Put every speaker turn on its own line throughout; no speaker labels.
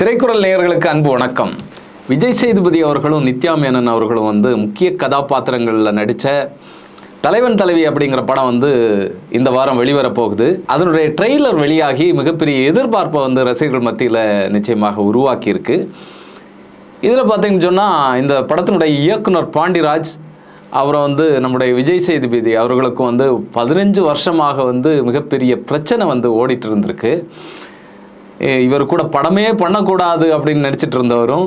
திரைக்குறள் நேயர்களுக்கு அன்பு வணக்கம். விஜய் சேதுபதி அவர்களும் நித்யா மேனன் அவர்களும் வந்து முக்கிய கதாபாத்திரங்களில் நடித்த தலைவன் தலைவி அப்படிங்கிற படம் வந்து இந்த வாரம் வெளிவரப் போகுது. அதனுடைய ட்ரெய்லர் வெளியாகி மிகப்பெரிய எதிர்பார்ப்பை வந்து ரசிகர்கள் மத்தியில் நிச்சயமாக உருவாக்கியிருக்கு. இதில் பார்த்தீங்கன்னு சொன்னால் இந்த படத்தினுடைய இயக்குனர் பாண்டிராஜ் அவரை வந்து நம்முடைய விஜய் சேதுபதி அவர்களுக்கும் வந்து பதினஞ்சு வருஷமாக வந்து மிகப்பெரிய பிரச்சனை வந்து ஓடிட்டு இருந்திருக்கு. இவர் கூட படமே பண்ணக்கூடாது அப்படின்னு நினச்சிட்டு இருந்தவரும்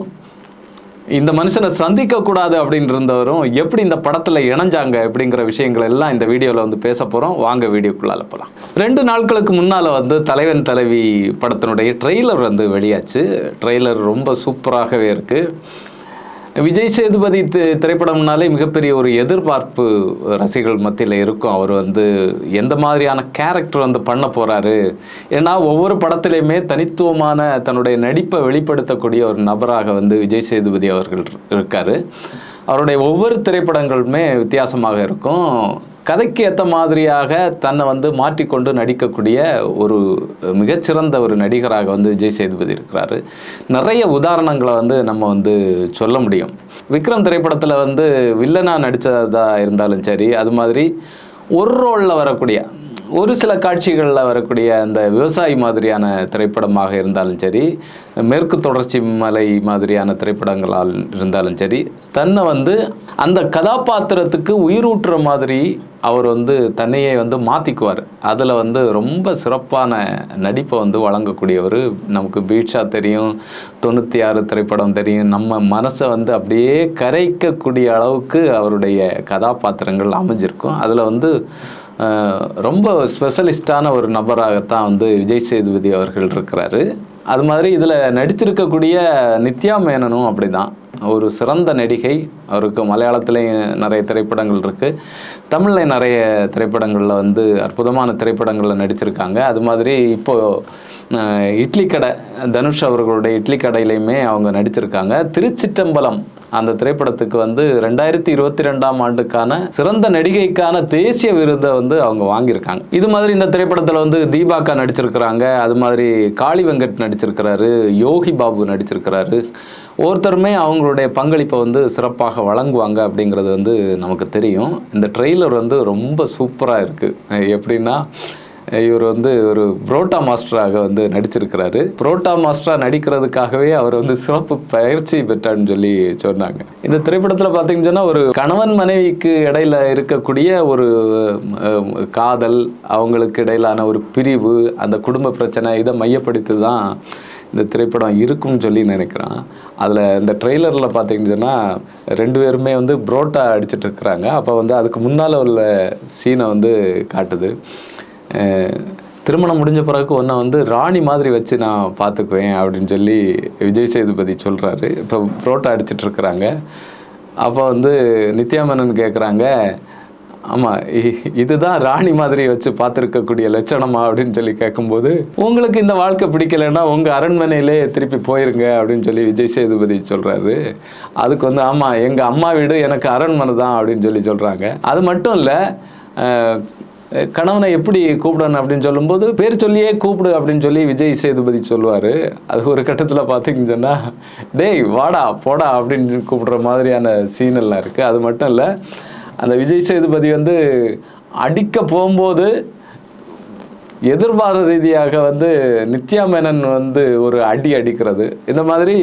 இந்த மனுஷனை சந்திக்கக்கூடாது அப்படின்னு இருந்தவரும் எப்படி இந்த படத்தில் இணைஞ்சாங்க அப்படிங்கிற விஷயங்கள் எல்லாம் இந்த வீடியோவில் வந்து பேச போகிறோம் வாங்க வீடியோக்குள்ளால போகலாம் ரெண்டு நாட்களுக்கு முன்னால் வந்து தலைவன் தலைவி படத்தினுடைய ட்ரெய்லர் வந்து வெளியாச்சு. ட்ரெய்லர் ரொம்ப சூப்பராகவே இருக்குது விஜய் சேதுபதி தி- திரைப்படம்னாலே மிகப்பெரிய ஒரு எதிர்பார்ப்பு ரசிகர்கள் மத்தியில் இருக்கும். அவர் வந்து எந்த மாதிரியான கேரக்டர் வந்து பண்ண போகிறாரு ஏன்னா ஒவ்வொரு படத்துலையுமே தனித்துவமான தன்னுடைய நடிப்பை வெளிப்படுத்தக்கூடிய ஒரு நபராக வந்து விஜய் சேதுபதி அவர்கள் இருக்கார். அவருடைய ஒவ்வொரு திரைப்படங்களுமே வித்தியாசமாக இருக்கும். கதைக்கு ஏற்ற மாதிரியாக தன்னை வந்து மாற்றிக்கொண்டு நடிக்கக்கூடிய ஒரு மிகச்சிறந்த ஒரு நடிகராக வந்து விஜய் சேதுபதி இருக்கிறாரு. நிறைய உதாரணங்களை வந்து நம்ம வந்து சொல்ல முடியும். விக்ரம் திரைப்படத்தில் வந்து வில்லனா நடித்ததாக இருந்தாலும் சரி அது மாதிரி ஒரு ரோலில் வரக்கூடிய ஒரு சில காட்சிகளில் வரக்கூடிய அந்த விவசாயி மாதிரியான திரைப்படமாக இருந்தாலும் சரி மேற்கு தொடர்ச்சி மலை மாதிரியான திரைப்படங்களால் இருந்தாலும் சரி தன்னை வந்து அந்த கதாபாத்திரத்துக்கு உயிரூட்டுற மாதிரி அவர் வந்து தன்னையே வந்து மாற்றிக்குவார் அதில் வந்து ரொம்ப சிறப்பான நடிப்பை வந்து வழங்கக்கூடியவர். நமக்கு பீட்சா தெரியும் தொண்ணூற்றி ஆறு திரைப்படம் தெரியும். நம்ம மனசை வந்து அப்படியே கரைக்கக்கூடிய அளவுக்கு அவருடைய கதாபாத்திரங்கள் அமைஞ்சிருக்கும். அதில் வந்து ரொம்ப ஸ்பெஷலிஸ்டான ஒரு நபராகத்தான் வந்து விஜய் சேதுபதி அவர்கள் இருக்கிறாரு. அது மாதிரி இதில் நடிச்சிருக்கக்கூடிய நித்யா மேனனும் அப்படிதான். ஒரு சிறந்த நடிகை. அவருக்கு மலையாளத்துலேயும் நிறைய திரைப்படங்கள் இருக்குது தமிழில் நிறைய திரைப்படங்களில் வந்து அற்புதமான திரைப்படங்களில் நடிச்சிருக்காங்க. அது மாதிரி இப்போது இட்லி கடை தனுஷ் அவர்களுடைய இட்லி கடையிலையுமே அவங்க நடிச்சிருக்காங்க. திருச்சிட்டம்பலம் அந்த திரைப்படத்துக்கு வந்து ரெண்டாயிரத்தி இருபத்தி ரெண்டாம் ஆண்டுக்கான சிறந்த நடிகைக்கான தேசிய விருதை வந்து அவங்க வாங்கியிருக்காங்க. இது மாதிரி இந்த திரைப்படத்தில் வந்து தீபாக்கா நடிச்சிருக்கிறாங்க. அது மாதிரி காளி வெங்கட் நடிச்சிருக்கிறாரு. யோகி பாபு நடிச்சிருக்கிறாரு. ஒவ்வொருத்தருமே அவங்களுடைய பங்களிப்பை வந்து சிறப்பாக வழங்குவாங்க அப்படிங்கிறது வந்து நமக்கு தெரியும். இந்த ட்ரெய்லர் வந்து ரொம்ப சூப்பராக இருக்குது எப்படின்னா இவர் வந்து ஒரு புரோட்டா மாஸ்டராக வந்து நடிச்சிருக்கிறாரு. புரோட்டா மாஸ்டராக நடிக்கிறதுக்காகவே அவர் வந்து சிறப்பு பயிற்சி பெற்றார்னு சொல்லி சொன்னாங்க. இந்த திரைப்படத்தில் பார்த்தீங்கன்னு சொன்னால் ஒரு கணவன் மனைவிக்கு இடையில இருக்கக்கூடிய ஒரு காதல் அவங்களுக்கு இடையிலான ஒரு பிரிவு அந்த குடும்ப பிரச்சனை இதை மையப்படுத்தி தான் இந்த திரைப்படம் இருக்கும்னு சொல்லி நினைக்கிறேன். அதில் இந்த ட்ரெய்லரில் பார்த்தீங்கன்னு சொன்னால் ரெண்டு பேருமே வந்து புரோட்டா அடிச்சிட்டு இருக்கிறாங்க. அப்போ வந்து அதுக்கு முன்னால் உள்ள சீனை வந்து காட்டுது. திருமணம் முடிஞ்ச பிறகு ஒன்றை வந்து ராணி மாதிரி வச்சு நான் பார்த்துக்குவேன் அப்படின்னு சொல்லி விஜய் சேதுபதி சொல்கிறாரு இப்போ புரோட்டா அடிச்சிட்டு இருக்கிறாங்க. அப்போ வந்து நித்யா மேனன் கேட்குறாங்க ஆமாம் இதுதான் ராணி மாதிரி வச்சு பார்த்துருக்கக்கூடிய லட்சணமா? அப்படின்னு சொல்லி கேட்கும்போது உங்களுக்கு இந்த வாழ்க்கை பிடிக்கலைன்னா உங்கள் அரண்மனையிலே திருப்பி போயிருங்க அப்படின்னு சொல்லி விஜய் சேதுபதி சொல்கிறாரு அதுக்கு வந்து ஆமாம் எங்கள் அம்மா வீடு எனக்கு அரண்மனை தான் அப்படின்னு சொல்லி சொல்கிறாங்க அது மட்டும் இல்லை கணவனை எப்படி கூப்பிடணும் அப்படின்னு சொல்லும்போது பேர் சொல்லியே கூப்பிடு அப்படின்னு சொல்லி விஜய் சேதுபதி சொல்லுவார். அது ஒரு கட்டத்தில் பார்த்தீங்கன்னு சொன்னால் டேய் வாடா போடா அப்படின்னு கூப்பிடுற மாதிரியான சீனெல்லாம் இருக்குது அது மட்டும் இல்லை அந்த விஜய் சேதுபதி வந்து அடிக்க போகும்போது எதிர்பார ரீதியாக வந்து நித்யா மேனன் வந்து ஒரு அடி அடிக்கிறது. இந்த மாதிரி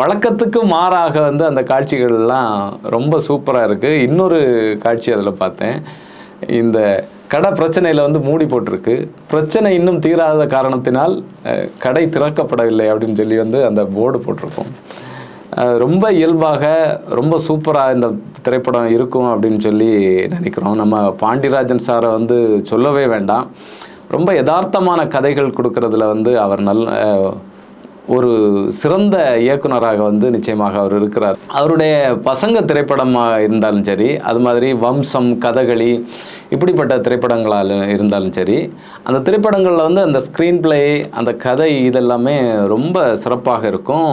வழக்கத்துக்கு மாறாக வந்து அந்த காட்சிகள்லாம் ரொம்ப சூப்பராக இருக்குது இன்னொரு காட்சி அதில் பார்த்தேன். இந்த கடை பிரச்சனையில் வந்து மூடி போட்டிருக்கு. பிரச்சனை இன்னும் தீராத காரணத்தினால் கடை திறக்கப்படவில்லை அப்படின்னு சொல்லி வந்து அந்த போர்டு போட்டிருக்கோம். ரொம்ப இயல்பாக ரொம்ப சூப்பராக இந்த திரைப்படம் இருக்கும் அப்படின்னு சொல்லி நினைக்கிறோம். நம்ம பாண்டியராஜன் சாரை வந்து சொல்லவே வேண்டாம். ரொம்ப யதார்த்தமான கதைகள் கொடுக்கறதுல வந்து அவர் நல்ல ஒரு சிறந்த இயக்குனராக வந்து நிச்சயமாக அவர் இருக்கிறார். அவருடைய பசங்க திரைப்படமாக இருந்தாலும் சரி அது மாதிரி வம்சம் கதகளி இப்படிப்பட்ட திரைப்படங்களால் இருந்தாலும் சரி அந்த திரைப்படங்களில் வந்து அந்த ஸ்க்ரீன் பிளே அந்த கதை இதெல்லாமே ரொம்ப சிறப்பாக இருக்கும்.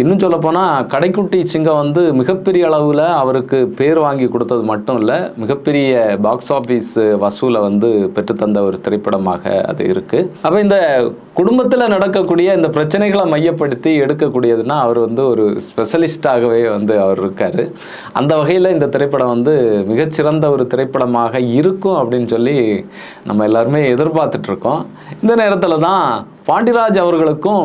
இன்னும் சொல்லப்போனால் கடைக்குட்டி சிங்கம் வந்து மிகப்பெரிய அளவில் அவருக்கு பேர் வாங்கி கொடுத்தது மட்டும் இல்லை மிகப்பெரிய பாக்ஸ் ஆஃபீஸ் வசூலை வந்து பெற்றுத்தந்த ஒரு திரைப்படமாக அது இருக்குது அப்போ இந்த குடும்பத்தில் நடக்கக்கூடிய இந்த பிரச்சனைகளை மையப்படுத்தி எடுக்கக்கூடியதுன்னா அவர் வந்து ஒரு ஸ்பெஷலிஸ்டாகவே வந்து அவர் இருக்கார். அந்த வகையில் இந்த திரைப்படம் வந்து மிகச்சிறந்த ஒரு திரைப்படமாக இரு இருக்கும் அப்படின்னு சொல்லி நம்ம எல்லாருமே எதிர்பார்த்துட்ருக்கோம். இந்த நேரத்தில் தான் பாண்டிராஜ் அவர்களுக்கும்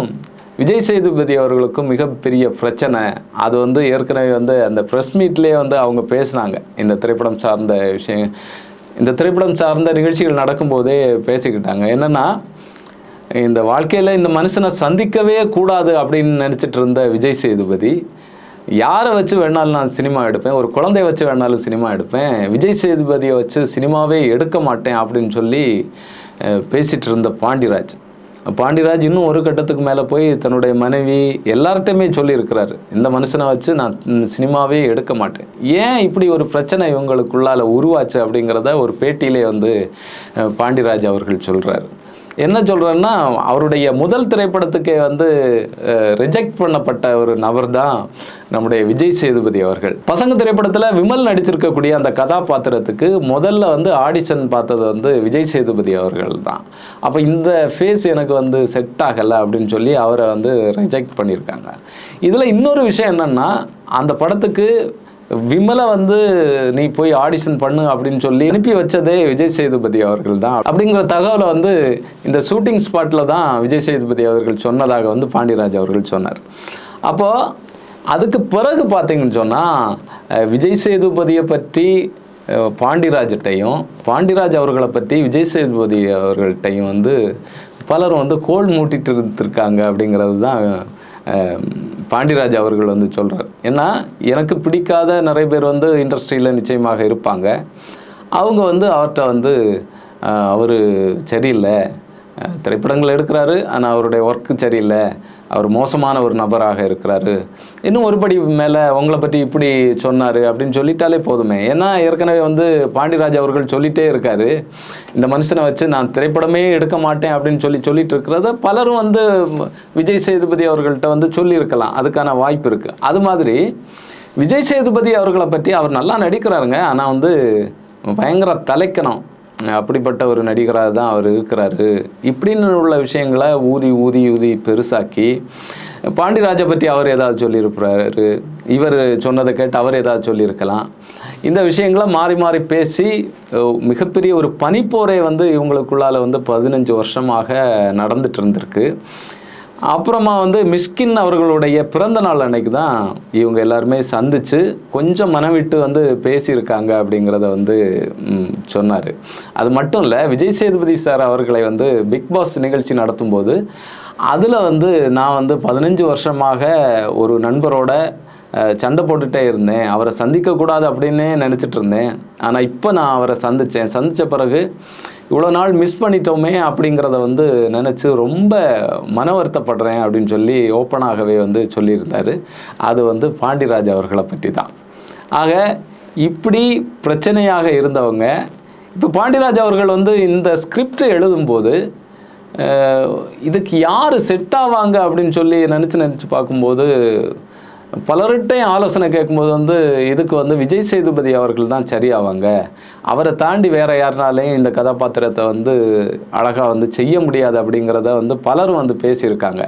விஜய் சேதுபதி அவர்களுக்கும் மிகப்பெரிய பிரச்சனை. அது வந்து ஏற்கனவே வந்து அந்த ப்ரெஸ் மீட்லேயே வந்து அவங்க பேசினாங்க. இந்த திரைப்படம் சார்ந்த விஷயம் இந்த திரைப்படம் சார்ந்த நிகழ்ச்சிகள் நடக்கும்போதே பேசிக்கிட்டாங்க. என்னென்னா இந்த வாழ்க்கையில் இந்த மனுஷனை சந்திக்கவே கூடாது அப்படின்னு நினச்சிட்டு இருந்த விஜய் சேதுபதி யாரை வச்சு வேணாலும் நான் சினிமா எடுப்பேன்? ஒரு குழந்தைய வச்சு வேணாலும் சினிமா எடுப்பேன். விஜய் சேதுபதியை வச்சு சினிமாவே எடுக்க மாட்டேன் அப்படின்னு சொல்லி பேசிகிட்டு இருந்த பாண்டிராஜ் பாண்டிராஜ் இன்னும் ஒரு கட்டத்துக்கு மேலே போய் தன்னுடைய மனைவி எல்லார்ட்டையுமே சொல்லியிருக்கிறாரு. இந்த மனுஷனை வச்சு நான் சினிமாவே எடுக்க மாட்டேன். ஏன் இப்படி ஒரு பிரச்சனை இவங்களுக்குள்ளால் உருவாச்சு அப்படிங்கிறத ஒரு பேட்டியிலே வந்து பாண்டிராஜ் அவர்கள் சொல்கிறாரு என்ன சொல்கிறேன்னா அவருடைய முதல் திரைப்படத்துக்கே வந்து ரிஜெக்ட் பண்ணப்பட்ட ஒரு நபர் தான் நம்முடைய விஜய் சேதுபதி அவர்கள். பசங்க திரைப்படத்தில் விமல் நடிச்சிருக்கக்கூடிய அந்த கதாபாத்திரத்துக்கு முதல்ல வந்து ஆடிஷன் பார்த்தது வந்து விஜய் சேதுபதி அவர்கள் தான் அப்போ இந்த ஃபேஸ் எனக்கு வந்து செட் ஆகலை அப்படின்னு சொல்லி அவரை வந்து ரிஜெக்ட் பண்ணியிருக்காங்க. இதில் இன்னொரு விஷயம் என்னென்னா அந்த படத்துக்கு விமலை வந்து நீ போய் ஆடிஷன் பண்ணு அப்படின்னு சொல்லி அனுப்பி வச்சதே விஜய் சேதுபதி அவர்கள் தான். அப்படிங்கிற தகவலை வந்து இந்த ஷூட்டிங் ஸ்பாட்டில் தான் விஜய் சேதுபதி அவர்கள் சொன்னதாக வந்து பாண்டியராஜ் அவர்கள் சொன்னார். அப்போது அதுக்கு பிறகு பார்த்தீங்கன்னு சொன்னால் விஜய் சேதுபதியை பற்றி அஹ், பாண்டிராஜ்கிட்டையும் பாண்டிராஜ் அவர்களை பற்றி விஜய் சேதுபதி அவர்கள்ட்டையும் வந்து பலரும் வந்து கோல் மூட்டிட்டு இருந்திருக்காங்க அப்படிங்கிறது தான் பாண்டிராஜ் அவர்கள் வந்து சொல்கிறார் ஏன்னா எனக்கு பிடிக்காத நிறைய பேர் வந்து இண்டஸ்ட்ரியில் நிச்சயமாக இருப்பாங்க. அவங்க வந்து அவர்கிட்ட வந்து அவர் சரியில்லை. திரைப்படங்கள் எடுக்கிறாரு ஆனால் அவருடைய ஒர்க்கு சரியில்லை. அவர் மோசமான ஒரு நபராக இருக்கிறாரு. இன்னும் ஒரு படி மேலே உங்களை பற்றி இப்படி சொன்னார் அப்படின்னு சொல்லிட்டாலே போதுமே. ஏன்னா ஏற்கனவே வந்து பாண்டிராஜ் அவர்கள் சொல்லிட்டே இருக்காரு. இந்த மனுஷனை வச்சு நான் திரைப்படமே எடுக்க மாட்டேன் அப்படின்னு சொல்லி சொல்லிட்டு இருக்கிறத பலரும் வந்து விஜய் சேதுபதி அவர்கள்ட்ட வந்து சொல்லியிருக்கலாம். அதுக்கான வாய்ப்பு இருக்குது அது மாதிரி விஜய் சேதுபதி அவர்களை பற்றி அவர் நல்லா நடிக்கிறாருங்க. ஆனால் வந்து பயங்கர தலைக்கணும். அப்படிப்பட்ட ஒரு நடிகராக தான் அவர் இருக்கிறாரு. இப்படின்னு உள்ள விஷயங்களை ஊதி ஊதி ஊதி பெருசாக்கி பாண்டிராஜை பற்றி அவர் ஏதாவது சொல்லியிருப்பாரு. இவர் சொன்னதை கேட்டு அவர் ஏதாவது சொல்லியிருக்கலாம். இந்த விஷயங்களை மாறி மாறி பேசி மிகப்பெரிய ஒரு பனிப்போரை வந்து இவங்களுக்குள்ளால வந்து பதினஞ்சு வருஷமாக நடந்துட்டு இருந்திருக்கு. அப்புறமா வந்து மிஸ்கின் அவர்களுடைய பிறந்த நாள் அன்னைக்கு தான் இவங்க எல்லாருமே சந்திச்சு கொஞ்சம் மனவிட்டு வந்து பேசியிருக்காங்க அப்படிங்கிறத வந்து சொன்னார். அது மட்டும் இல்லை விஜய் சேதுபதி சார் அவர்களை வந்து பிக் பாஸ் நிகழ்ச்சி நடத்தும்போது அதில் வந்து நான் வந்து பதினஞ்சு வருஷமாக ஒரு நண்பரோட சண்டை போட்டுட்டே இருந்தேன். அவரை சந்திக்கக்கூடாது அப்படின்னே நினச்சிட்டு இருந்தேன். ஆனால் இப்போ நான் அவரை சந்தித்தேன் சந்தித்த பிறகு இவ்வளோ நாள் மிஸ் பண்ணிட்டோமே அப்படிங்கிறத வந்து நினச்சி ரொம்ப மன வருத்தப்படுறேன் அப்படின்னு சொல்லி ஓப்பனாகவே வந்து சொல்லியிருந்தார். அது வந்து பாண்டிராஜ் அவர்களை பற்றி தான் ஆக இப்படி பிரச்சனையாக இருந்தவங்க இப்போ பாண்டிராஜ் அவர்கள் வந்து இந்த ஸ்கிரிப்டை எழுதும்போது இதுக்கு யார் செட் ஆவாங்க அப்படின்னு சொல்லி நினச்சி நினச்சி பார்க்கும்போது பலர்கிட்டையும் ஆலோசனை கேட்கும்போது வந்து இதுக்கு வந்து விஜய் சேதுபதி அவர்கள் தான் சரியாவாங்க. அவரை தாண்டி வேற யாருனாலையும் இந்த கதாபாத்திரத்தை வந்து அழகாக வந்து செய்ய முடியாது அப்படிங்கிறத வந்து பலரும் வந்து பேசியிருக்காங்க.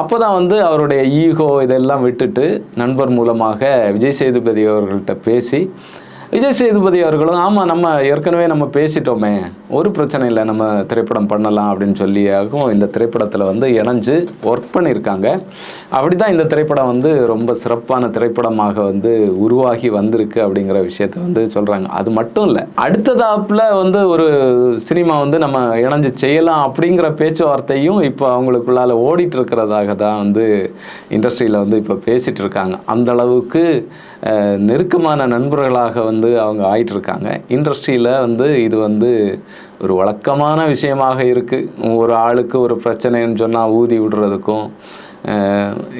அப்போ தான் வந்து அவருடைய ஈகோ இதெல்லாம் விட்டுட்டு நண்பர் மூலமாக விஜய் சேதுபதி அவர்கள்ட்ட பேசி விஜய் சேதுபதி அவர்களும் ஆமாம் நம்ம ஏற்கனவே நம்ம பேசிட்டோமே ஒரு பிரச்சனை இல்லை நம்ம திரைப்படம் பண்ணலாம் அப்படின்னு சொல்லியாகவும் இந்த திரைப்படத்தில் வந்து இணைஞ்சு ஒர்க் பண்ணியிருக்காங்க. அப்படி தான் இந்த திரைப்படம் வந்து ரொம்ப சிறப்பான திரைப்படமாக வந்து உருவாகி வந்திருக்கு அப்படிங்கிற விஷயத்த வந்து சொல்கிறாங்க அது மட்டும் இல்லை அடுத்ததாப்பில் வந்து ஒரு சினிமா வந்து நம்ம இணைஞ்சு செய்யலாம் அப்படிங்கிற பேச்சுவார்த்தையும் இப்போ அவங்களுக்குள்ளால ஓடிட்டு இருக்கிறதாக தான் வந்து இண்டஸ்ட்ரியில் வந்து இப்போ பேசிகிட்டு இருக்காங்க. அந்த அளவுக்கு நெருக்கமான நண்பர்களாக வந்து அவங்க ஆயிட்டு இருக்காங்க இண்டஸ்ட்ரியில் வந்து இது வந்து ஒரு வழக்கமான விஷயமாக இருக்குது ஒரு ஆளுக்கு ஒரு பிரச்சனைன்னு சொன்னால் ஊதி விடுறதுக்கும்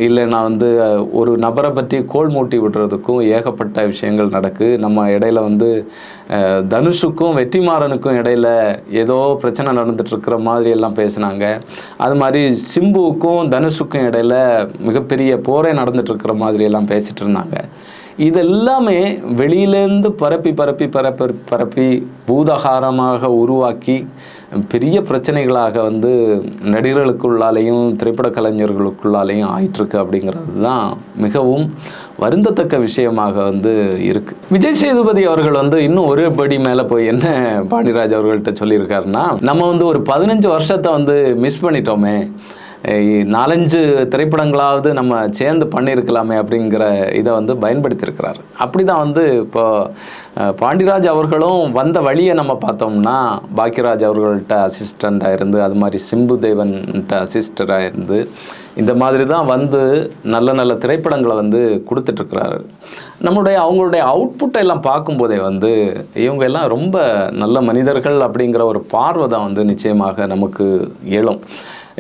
இல்லை நான் வந்து ஒரு நபரை பற்றி கோல் மூட்டி விடுறதுக்கும் ஏகப்பட்ட விஷயங்கள் நடக்கு. நம்ம இடையில வந்து தனுஷுக்கும் வெற்றிமாறனுக்கும் இடையில ஏதோ பிரச்சனை நடந்துட்டுருக்கிற மாதிரி எல்லாம் பேசினாங்க. அது மாதிரி சிம்புவுக்கும் தனுஷுக்கும் இடையில மிகப்பெரிய போரே நடந்துட்டுருக்கிற மாதிரி எல்லாம் பேசிகிட்டு இருந்தாங்க இதெல்லாமே வெளியிலேருந்து பரப்பி பரப்பி பரப்பி பரப்பி பூதகாரமாக உருவாக்கி பெரிய பிரச்சனைகளாக வந்து நடிகர்களுக்குள்ளாலேயும் திரைப்பட கலைஞர்களுக்குள்ளாலேயும் ஆயிட்டிருக்கு அப்படிங்கிறது தான் மிகவும் வருந்தத்தக்க விஷயமாக வந்து இருக்குது விஜய் சேதுபதி அவர்கள் வந்து இன்னும் ஒரு படி மேலே போய் என்ன பாண்டிராஜ் அவர்கள்ட்ட சொல்லியிருக்காருன்னா நம்ம வந்து ஒரு பதினஞ்சு வருஷத்தை வந்து மிஸ் பண்ணிட்டோமே. நாலஞ்சு திரைப்படங்களாவது நம்ம சேர்ந்து பண்ணியிருக்கலாமே அப்படிங்கிற இதை வந்து பயன்படுத்தியிருக்கிறார். அப்படி தான் வந்து இப்போ பாண்டிராஜ் அவர்களும் வந்த வழியை நம்ம பார்த்தோம்னா பாக்கியராஜ் அவர்கள்ட்ட அசிஸ்டண்ட்டாக இருந்து அது மாதிரி சிம்பு தேவன்கிட்ட அசிஸ்டராக இருந்து இந்த மாதிரி தான் வந்து நல்ல நல்ல திரைப்படங்களை வந்து கொடுத்துட்ருக்கிறாரு. நம்முடைய அவங்களுடைய அவுட்புட்டை எல்லாம் பார்க்கும்போதே வந்து இவங்க எல்லாம் ரொம்ப நல்ல மனிதர்கள் அப்படிங்கிற ஒரு பார்வை தான் வந்து நிச்சயமாக நமக்கு எழும்.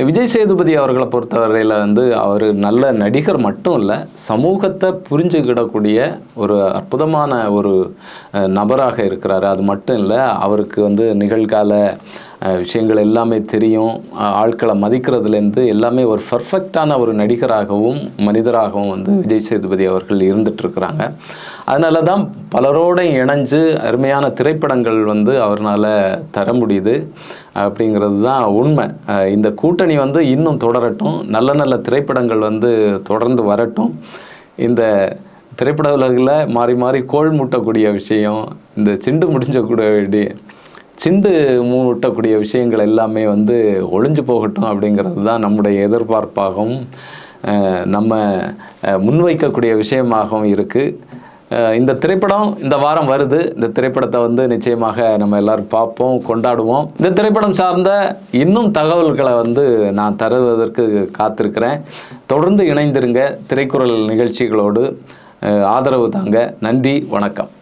விஜய் சேதுபதி அவர்களை பொறுத்தவரையில் வந்து அவர் நல்ல நடிகர் மட்டும் இல்லை சமூகத்தை புரிஞ்சுக்கிடக்கூடிய ஒரு அற்புதமான ஒரு நபராக இருக்கிறாரு. அது மட்டும் இல்லை அவருக்கு வந்து நிகழ்கால விஷயங்கள் எல்லாமே தெரியும். ஆட்களை மதிக்கிறதுலேருந்து எல்லாமே ஒரு பர்ஃபெக்டான ஒரு நடிகராகவும் மனிதராகவும் வந்து விஜய் சேதுபதி அவர்கள் இருந்துட்டுருக்கிறாங்க அதனால தான் பலரோட இணைஞ்சு அருமையான திரைப்படங்கள் வந்து அவர்னால் தர முடியுது. அப்படிங்கிறது தான் உண்மை இந்த கூட்டணி வந்து இன்னும் தொடரட்டும். நல்ல நல்ல திரைப்படங்கள் வந்து தொடர்ந்து வரட்டும். இந்த திரைப்பட உலகில் மாறி மாறி கோள் மூட்டக்கூடிய விஷயம் இந்த சிண்டு முடிஞ்சக்கூடிய வேண்டிய சிண்டு மூட்டக்கூடிய விஷயங்கள் எல்லாமே வந்து ஒளிஞ்சு போகட்டும் அப்படிங்கிறது தான் நம்முடைய எதிர்பார்ப்பாகவும் நம்ம முன்வைக்கக்கூடிய விஷயமாகவும் இருக்குது இந்த திரைப்படம் இந்த வாரம் வருது. இந்த திரைப்படத்தை வந்து நிச்சயமாக நம்ம எல்லாரும் பார்ப்போம் கொண்டாடுவோம். இந்த திரைப்படம் சார்ந்த இன்னும் தகவல்களை வந்து நான் தருவதற்கு காத்திருக்கிறேன். தொடர்ந்து இணைந்திருங்க. திரைக்குறள் நிகழ்ச்சிகளோடு ஆதரவு தாங்க. நன்றி வணக்கம்.